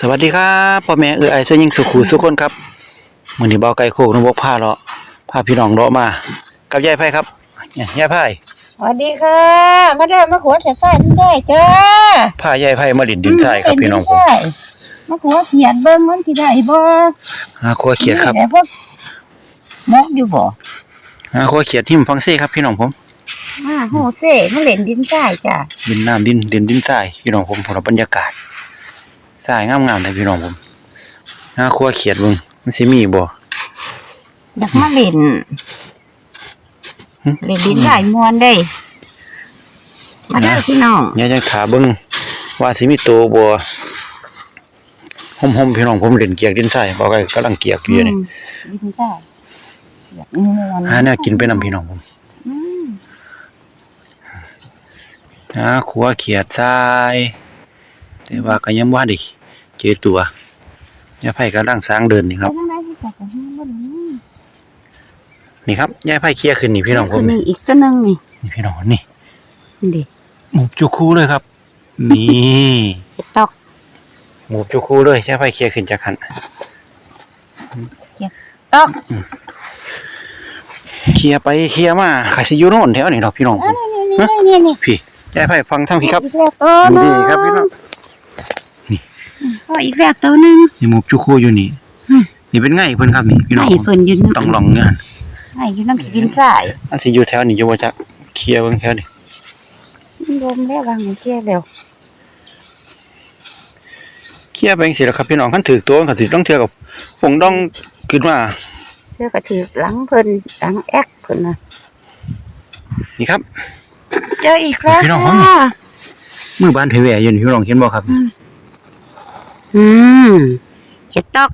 สวัสดีครับพ่อแม่เอื้อไอเสยยิงสุขูสุคนครับมื้อนี้เบาไก่โคกนบกพาเลาะพาพี่น้องเลาะมา กับยายไผครับเนี่ยยายไผสวัสดีค่ะ มาเด้อมาขัวเขียนไส้มันได้จ้าพายายไผมาดินดินทรายครับพี่น้องผมได้มาขัวเขียนเบิ่งมันสิได้บ่หาคัวเขียดครับนี่แหละพวกมกอยู่บ่หาคัวเขียดทิ่มฟังเซ่ครับพี่น้องผมอ่าโหเซ่มาเล่นดินทรายจ้าดินน้ำดินดินดินทรายพี่น้องผมพลบรรยากาศ ทรายงามๆเลยพี่น้องผมหาคัวเขียดเบิ่งมันสิมีบ่อยากมาเล่นหึเล่นดินทรายม่วนได้ มาเด้อพี่น้องยายจังขาเบิ่งว่าสิมีโตบ่ห่มๆพี่น้องผมเล่นเกียกดินทรายบ่ไก่กำลังเกียกอยู่นี่อืมดินทรายอยากม่วนหาแนวกินไปนำพี่น้องผมอืมหาขัวเขียดทราย แต่ว่าก็ยังบ่ได้เจอตัวยายไผ่กำลังสร้างเดินนี่ครับ ไปทางไหนให้จักกันบ่นี่นี่ครับยายไผ่เคลียร์ขึ้นนี่พี่น้องผมมีนี่อีกตัวหนึงนี่นี่พี่น้องนี่นี่ดิหมูจุคูเลยครับ นี่เฮ็ดตอกหมูจุคูเลยยายไผ่เคลียร์ขึ้นจากหันตอกเคลียร์ไปเคลียร์มาใครสิอยู่โน่นแถวนี่ดอกพี่น้องผอันมนี้นี่นี่นี่นี่พี่ยายไผ่ฟังทั้งพี่ครับ อีกแล้วตัวหนึนี่งครับพี่น้อง พออีกแล้วตัวหนึงนี่หมูจุคูอยู่นี่อืมนี่เป็นไงเพิ่นครับนี่พี่น้องให้เพิ่นอยู่ต้องลองเนี่ยให้อยู่น้ำขี้ดินทรายอันสิอยู่แถวนี้อยู่บ่จักเคลียร์เบิ่งแถวนี่ลมแล้ววางให้แค่แล้วเคลียร์ไปจังซี่แหละครับพี่น้องคันถือตัวมันก็สิต้องเทื่อกับฝงดองขึ้นมา เธอก็ถือหลังเพิ่นหลังแอกเพิ่นน่ะนี่ครับ เจออีกแล้วพี่น้องผมค่ะมือบ้านเผยแหวอยู่นี่พี่น้องเห็นบ่ครับ อืม เจ็ดตอก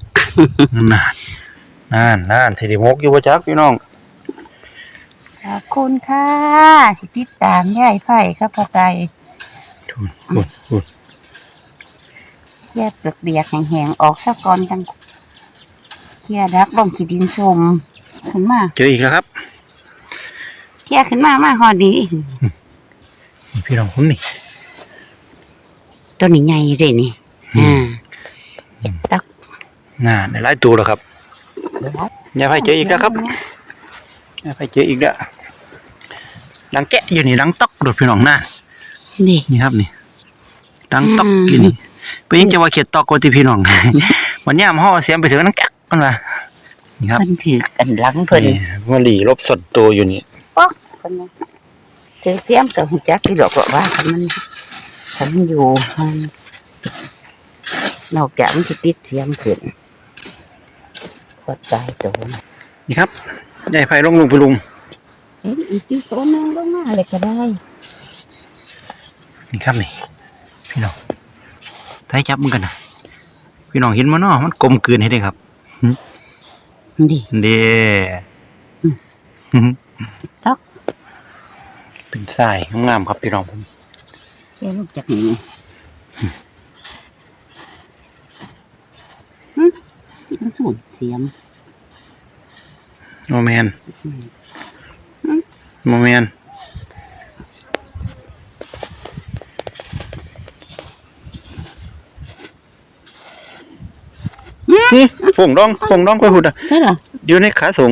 นานนานนานสิได้มกอยู่บ่จักพี่น้อง ขอบคุณค่ะที่ติดตามยายไผ่ครับพ่อไตทุนทุนทุนเคลียร์เปลือกเบียกแห้งๆออกซะก่อนจังเคลียร์ดักลงขี้ดินสมขึ้นมาเจออีกแล้วครับเคลียร์ขึ้นมามาฮอดนี้นี่พี่น้องผมนี่ตัวนี้ใหญ่อยู่เด้นี่อืมอ่าตัก นานได้หลายตัวแล้วครับอย่าไปเจออีกแล้วครับอย่าไปเจออีกแล้วดังแกะอยู่นี่ดังตอกโดดพี่น้องน่านนี่นี่ครับนี่ดังตอกอืมอยู่นี่เป็นยังจะว่าเขียดตอกกว่าที่พี่น้องวันนี้ห่อเสียงไปถึงดังแกะมันว่านี่ครับเพิ่นถือกันหลังเพิ่นนี่วลีลบสดตัวอยู่นี่ป๊อกเพิ่นนะถือเพียมกับหูจักที่ดอกว่าคันมันคันมันอยู่มันนอกจากมันสิติดเสียงขึ้น กดใจโจนนี่ครับยายไผ่ลงลุงไปลุงเห็นอีกที่ตัวนึงลงมาเลยก็ได้นี่ครับนี่พี่น้องถ้าให้จับมันกันนะพี่น้องเห็นมันเนาะมันกลมกลืนให้ได้ครับดิเด้อืมตอกเป็นทรายงามๆครับพี่น้องผมเชื่อลูกจากนี้ฮึ มันสูญเสียงโมแมนอืมโมแมนนี่ฝงดองฝงดองไปหุ่นอะใช่เหรออยู่ในขาส่ง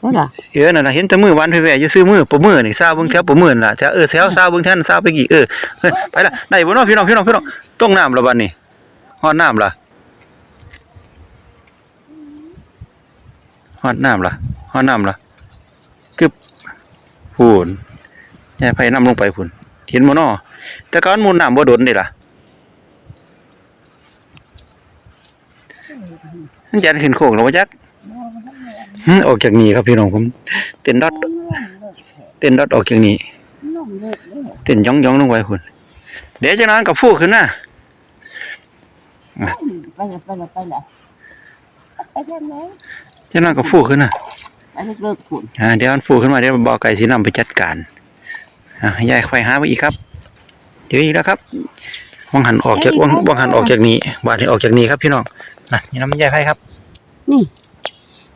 ใช่เหรอเออนั่นน่ะเห็นแต่มือวันไปแหวอยู่ซื้อมือปมือนี่ซาเบิ่งแถวปมือนั่นล่ะแถวเออแถวซาเบิ่งแถวนั้นซาไปกี่เออเฮ้ยไปละได้บ่เนาะพี่น้องพี่น้องพี่น้องต้องน้ำละบัดนี้ฮอดน้ำล่ะ ฮอดน้ำล่ะฮอดน้ำล่ะกึบพูนยายไผน้ำลงไปพุ่นเห็นบ่เนาะแต่ก่อนมูลน้ำบ่ดนนี่ล่ะมันจะขึ้นโค้งแล้วบ่จักออกจากนี้ครับพี่น้องผม เต้นดอดเต้นดอดออกจากนี้เต้นย่องย่องลงไปพุ่นเดี๋ยวจะนั้นกับฟูขึ้นนะไปลยไปลยไปลยไปทางไหน จะนั้นกับฟูขึ้นนะไปเลิกเลิกคุณอ่าเดี๋ยวมันฟูขึ้นมาเดี๋ยวบอกไก่สีนำไปจัดการอะยายควายหาไปอีกครับเจออีกแล้วครับวังหันออกจากวังวังหันออกจากนี้บาดนี้ออกจากนี้ครับพี่น้องนะนี่น้ำยายไผ่ครับ นี่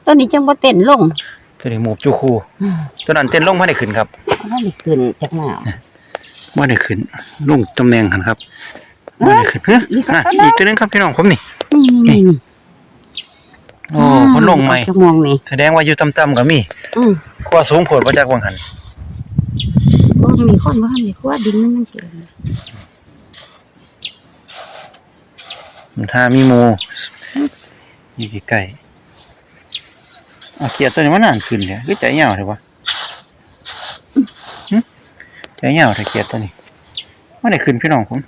ตัวนี้จังบ่เต้นลงตัวนี้หมูบจูคูตัวนั้นเต้นลงไม่ได้ขึ้นครับมันได้ขึ้นจากน้ไม่ได้ขึ้นลงตำแหน่งหันครับบ่ได้ขึ้นเฮ้ยอะอีกตัวหนึงครับพี่น้องผมนี่นี่นี่นี่ โอ้เพิ่นลงใหม่ จะมองนี่แสดงว่าอยู่ต่ำๆก็มีอืมกว่าสูงโพดบ่จักวังหันก็มีคนว่ามีขั้วดินมันมันเกินถ้ามีหมู่อยู่ใกล้ๆอะเขียดตัวนี้มันนานขึ้นเนี่ยคือใจยาวเถอะวะหึใจยาวเถอะเขียดตัวนี้บ่ได้ขึ้นพี่น้องผม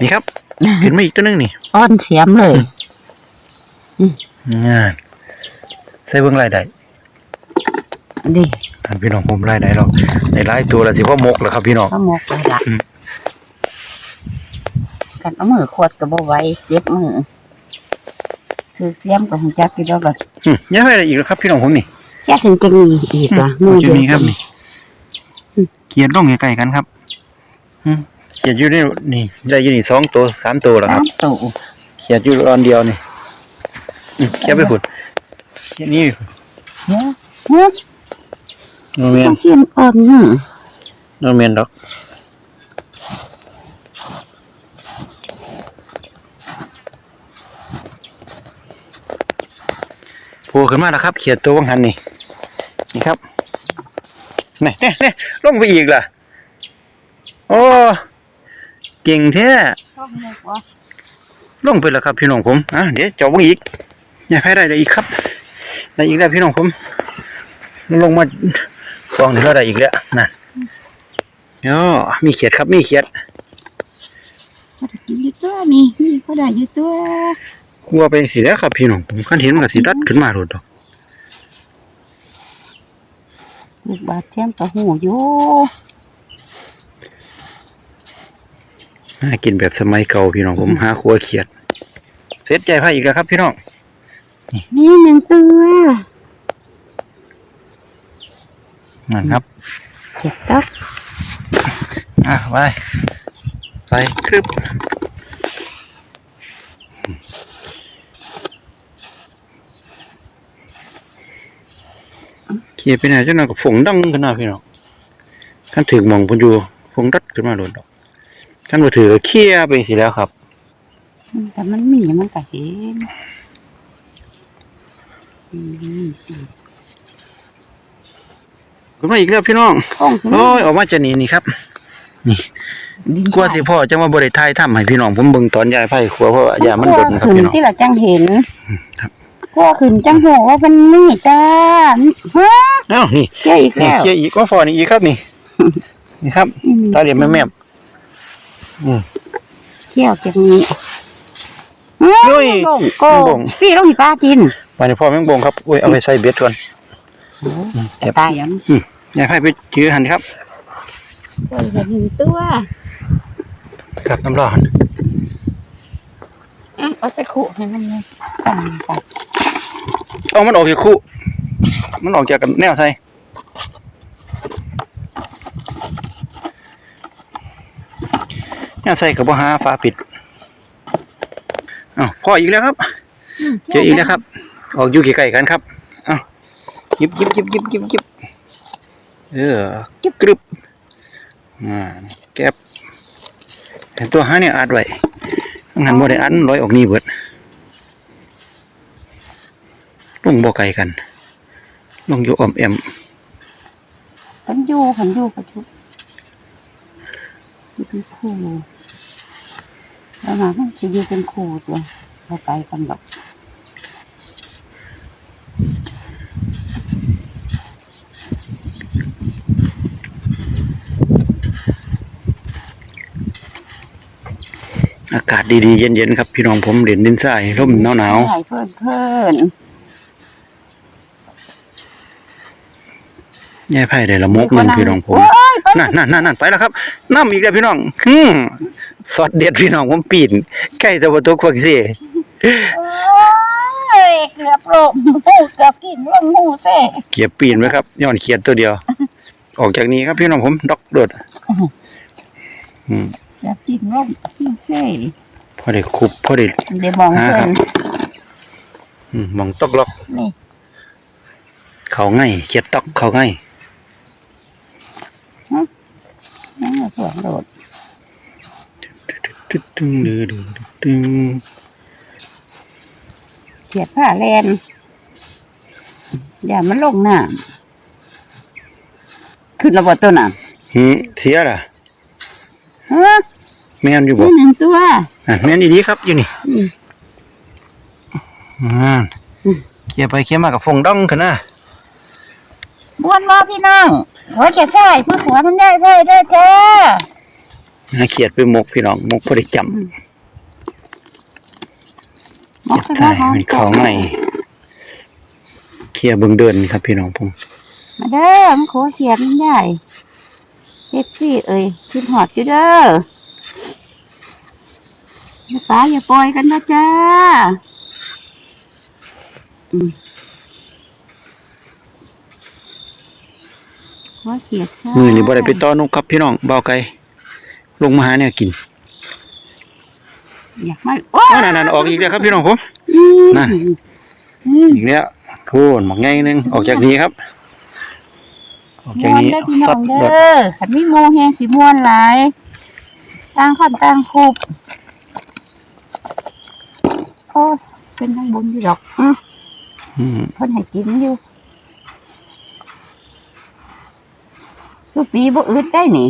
นี่ครับ ขึ้นมาอีกตัวหนึงนี่ อ้อนเสียมเลย งานใส่เบิ่งรายได้ดิท่านพี่น้องผมรายได้หรอกในหลายตัวแล้วสิพ่อมกแล้วครับพี่น้องก็หมกไปละอืมกันเอามือขวดกับบ่ไหว้เจ็บมือคือเสียมกับหุ่นจักกี่ดอกละอืมยังไม่ได้อีกแล้วครับ พี่น้องผมนี่แค่ถึงจะมีอีกว่ะมือจุเดีดยวนี้ครับนี่เขียดลงใกล้ๆกันครับอืมเขียดอยู่ในนี่ได้อยู่นี่สองตัวสามตัวแล้วครับน้ำตู่เขียดอยู่อันเดียวนี่อืม เขียดไปพุ่นเขียดนี่เฮ้ยเฮ้ยโนเมนต้องเสียมเอิมนี่โนเมนดอกโผล่ขึ้นมาแล้วครับ เขียดตัววังหันนี่นี่ครับนี่นี่นี่ลงไปอีกล่ะ โอ้ เก่งแท้ชอบมกวะลงไปแล้วครับพี่น้องผมอะเดี๋ยวเจาะวงอีก อย่าให้ได้ได้อีกครับได้อีกแล้วพี่น้องผมลงมาฟองนี่ก็ได้อีกแล้วนะโอ้มีเขียดครับมีเขียดก็ได้กินอยู่ตัวนี่นี่ก็ได้อยู่ตัวกลัวไปสิแล้วครับพี่น้องผมคันเห็นมันก็สิรัดขึ้นมาโดดดอกลูกบาดเทียมกับหูอยู่หากินแบบสมัยเก่าพี่น้องผมหาขัวเขียด เสร็จใจพายอีกแล้วครับพี่น้อง นี่หนึ่งตัวนั่นครับเจ็บตักอะไปไปครึบเขียดไปไหนเจ้าหน้าก็ฝงดังขึ้นมาพี่น้องท่านถือหมองพนอยู่ฝงดัดขึ้นมาโดนดอกท่านมาถือก็เคี่ยไปสิแล้วครับแต่มันมีมันก็เห็นอืม ขึ้นมาอีกแล้วพี่น้องท้องขึ้นโอ้ยออกมาจะหนีนี่ครับดินกลัวสิพ่อจะมาบริทายทำให้พี่น้องผมเบิ่งตอนยายไฟครัวเพราะว่าอย่ามันกเบิลัดวนะครับขึ้นพี่น้องที่เราจังเห็นครับกลัวขึ้นจังหัวว่ามันนี่จ้าฮะเอ้านี่เชี่ยอีกนี่แล้วเคี่ยอีกก็ฟอนี่อีกครับนี่นี่ครับตาเหลี่ยมแม่บๆอืมเชี่ยวจังนี้เฮ้ยโก่งโก่โก่งงพี่ต้องมีปลากิน วันนี้พ่อแม่งบงครับโอ้ยเอาไปใส่เบ็ดก่อนอืมเจ็บตายยังยายไฟไปถือหันครับเคยเห็นหนึ่งตัวครับน้ำร้อนอะเอาสักขู่ให้มันเลยตั้งไปเอามันออกจากคู่ มันออกจากกันแนวใส่แนวใส่กับบ่หาฟ้าปิดอ้าวพ่ออีกแล้วครับ เจออีกแล้วครับ ออกอยู่ใกล้ๆกันครับเอ้ายิบยิบยิบยิบยิบยิบเออยิบกรึบอ่าแก็บแต่ตัวหาเนี่ยอัดไว้งั้นบ่ได้อันร้อยออกนี่เบิดลงบ่ไกลกันลงอยู่อ้อมแอมขันอยู่ขันอยู่กระชุบอยู่เป็นคู่แล้วมามันจะอยู่เป็นคู่ตัวเราไปกันหรอก อากาศดีๆ เย็นๆครับ พี่น้องผมเด่นดินทรายร่มหนาวใช่เพื่อนเพื่อนๆยายไผ่ได้ละมกหนึ่งพี่น้องผมโอ้ยไปนั่นนั่นนั่นนั่นไปแล้วครับน้ำอีกแล้วพี่น้องอืมสอดเด็ดพี่น้องผมปีนใกล้จะประตูควักเสียโอ้ยเกือบหลงหูเกือบกินลงหูเซ่เกียบปีนไว้ครับย้อนเขียดตัวเดียว ออกจากนี้ครับพี่น้องผมดอกโดดอืม เกือบกินลงกินเซ่พอได้คุบพอได้เดี๋ยวมองอ่าเพื่ครัอบนอืมมองตอกล็อก นี่เขาง่ายเขียดตอกเขาง่ายนั่นแหละเพื่อนโดดตึ๊ดตึงดื้อดื้อตึงเสียบผ้าแลนอย่ามันลงน้ำขึ้นระบบตัวน่ะหืมเสียล่ะฮะ แม่นอยู่บ่นี่หนึ่งตัวอะแม่นดีๆครับอยู่นี่อืมอ่าอืมเคลียร์ไปเคลียร์มากับฟงดองขึ้นนะบวนมาพี่น้องหัวแก่ใส่มาหัวมันได้ไพ่ได้อจ้าอ่าเขียดไปหมกพี่น้องหมกพอได้จำมอเขียกดสะตายหอมเป็นเขาในเคลียร์เบิ่งเดินครับพี่น้องผมมาเด้อมันขอเสียบมันได้เฮ็ดซี่เอ้ยขึ้นหอดอยู่เด้อ อย่าป้าอย่าปล่อยกันนะจ้าอืมขอเสียบซะมือนี่บ่ได้ไปต้อนกครับพี่น้องเบาไกลลงมาหาเนี่ยกิน อยากมาโอ้อ๋อนั่นๆออกอีกแล้วครับพี่น้องผมอืมนั่นอืมอีกแล้วพูนหมักไงนึงออกจากนี้ครับออกจากม่วนนี้เด้อพี่น้ซัอดงรถเด้อขันมีโมแหงสิม่วนหลายต่างคนต่างคุบ โอ้เป็นทั้งบุญอยู่ดอกอืออืมเพิ่นให้กินอยู่คือปีบ่อึดได้นี่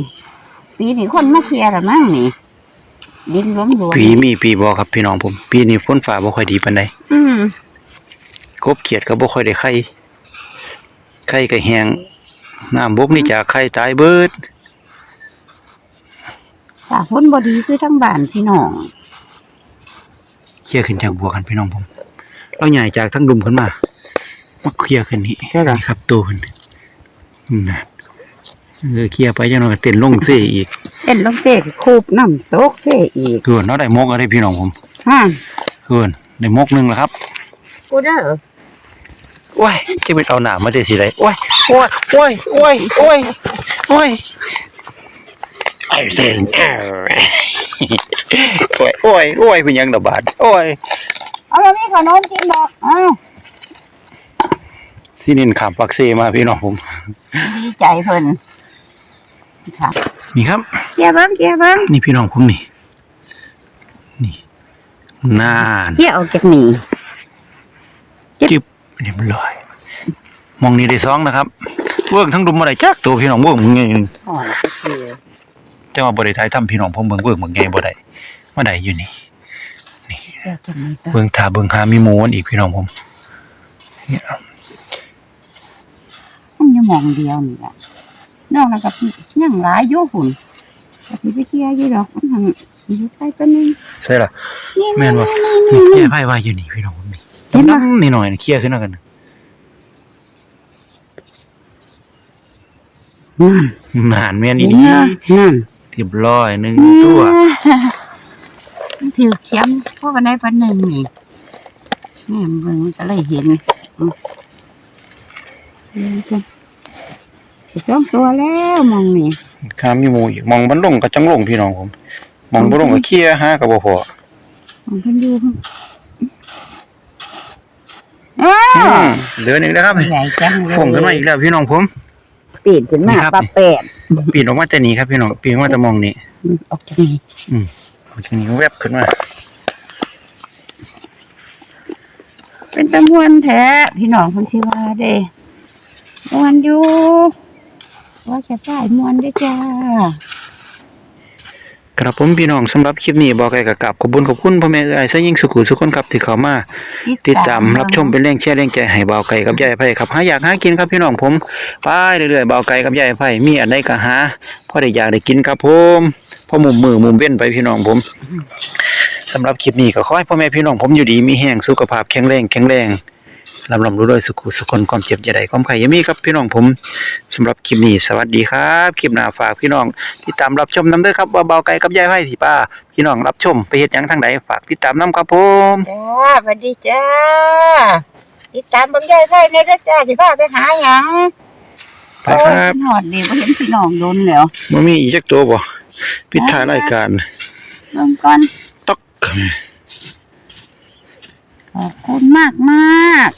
ปีนี้คนมาเคลียร์และมั้งนี่ ดินรวมรวมปีมีปีบ่ครับพี่น้องผม ปีนี้ฝนฟ้าบ่ค่อยดีปานใดอืมกบเขียดก็บ่ค่อยได้ไข่ไข่ก็แห้งน้ำบกนี่จากไข่ตายเบิด ตาคนบ่ดีคือทั้งบ้านพี่น้องเค ลียร์ขึ้นจากบัวกันพี่น้องผม เราใหญ่จากทั้งดุมขึ้นมามาเคลียร์ขึ้นนี่ใช่เหรอนี่ครับตัวขึ้นอืมนะเออเคลียร์ไปจังหน่อยก็เต้นลงเซ่อีกเอ็นลงเจ๊คูบน้ำตกเซ่อีกเกินเนาะได้มกอะไรพี่น้องผมฮะเกินได้มกหนึงแล้วครับกูเด้อโอ้ยจะไปเอาหนามมาได้สิไรโอ้ยโอ้ยโอ้ยโอ้ยโอ้ยโอ้ยไอ้เซนเออ โอ้ยโอ้ยโอ้ยเป็นหยังดอกบาดโอ้ยเอาแล้วมีขนมกินดอกอ้าวที่นินขามปักเซมาพี่น้องผม ดีใจเพิ่นค่ะนี่ครับ เกี่ยเบิ้งเกี่ยเบิ้งนี่พี่น้องผมนี่ นี่น่านเกี่ยออกจากนี่จิ๊บเรียบร้อยมองนี่ได้สองนะครับ เวิร์กทั้งดุมมาได้จักตัวพี่น้องเวิร์กมึงไงอ่อนก็คือ แต่ว่าบ่ได้ทายทำพี่น้องผมเบิ่งเวิร์กมึงไงบ่ได้มาได้อยู่นี่เกี่ยจากนี่ต่อเบิ่งทาเบิ่งหามีหมูมันอีกพี่น้องผมเนี่ยมันอยู่หมองเดียวนี่แหละนอกนั้นก็ยังหลายอยู่หุ่นก็สิไปเคลียร์อยู่ดอกมันหังอยู่ใกล้ตัวนึงใช่ล่ะนี่แม่นบ่นี่นี่นี่แก้นี่ไพ่ว่าอยู่นี่พี่น้องผมนี่เห็นบ่ดำๆนี่หน่อยๆเคลียร์ขึ้นแล้วกันนั่นนานแม่นอีนี่นี่นั่น เรียบร้อยหนึ่งตัวมันถือเทียมพวกกันได้ปันหนึ่งนี่แม่เบิ่งก็เลยเห็นอืมเห็นจ้ะสิสองตัวแล้วมองนี่ข้ามมีหมูอีกมองมันลงก็จังลงพี่น้องผม มองบ่ลงก็เคลียร์หาก็บ่พอมองเพิ่นอยู่อ้าอืวมเหลือหนึงแล้วครับใหญ่จังเลยผมขึ้นมาอีกแล้วพี่น้องผม ปีนขึ้นมานี่ครับ ปลาแปดปีนออกมาแต่นี้ครับพี่น้องปีนออกมาแต่มองนี่อืมออกจากนี่ออกจากนี้ก็แวบขึ้นมาเป็นตะมวนแท้พี่น้องคนชื่อว่าเด้มวนอยู่ว่าจะสายมวนได้อจ้า ครับผมพี่น้องสำหรับคลิปนี้บอกไก่กับกราบขอบคุณขอบคุณพ่อแม่เอ้ยซะยิ่งสุขุสุขคนครับที่เข้ามาติดตามรับชมเป็นแรงเชียร์แรงใจให้เบาไก่กับยายไผ่ครับหาอยากหากินครับพี่น้องผมไปเรื่อยๆเบาไก่กับยายไผ่มีอันใดก็หาพอได้อยากได้กินครับผมพอมุมมือมุมเว้นไปพี่น้องผมสำหรับคลิปนี้ก็ขอให้พ่อแม่พี่น้องผมอยู่ดีมีแห้งสุขภาพแข็งแรงแข็งแรง ลำลำรู้ด้วยสุขุสุขคนความเจ็บอย่าใดความไข่อยามีครับพี่น้องผมสำหรับคลิปนี้สวัสดีครับคลิปหน้าฝากพี่น้องติดตามรับชมน้ำเด้อครับว่าเบาไก่กับยายไผ่สิป้า พี่น้องรับชมไปเฮ็ดหยังทางใดฝากติดตามน้ำครับผมจ้าสวัสดีจ้าติดตามเบางยายไฟในเด้อจ้าสิพาไปหาหยังไปครับโอ้ยหอดดีว่าเห็นพี่น้องโดนแล้วมันมีอีกจักตัวบ่ปิดท้ายรายการเริ่มก่อนต๊อก ขอบคุณมากมาก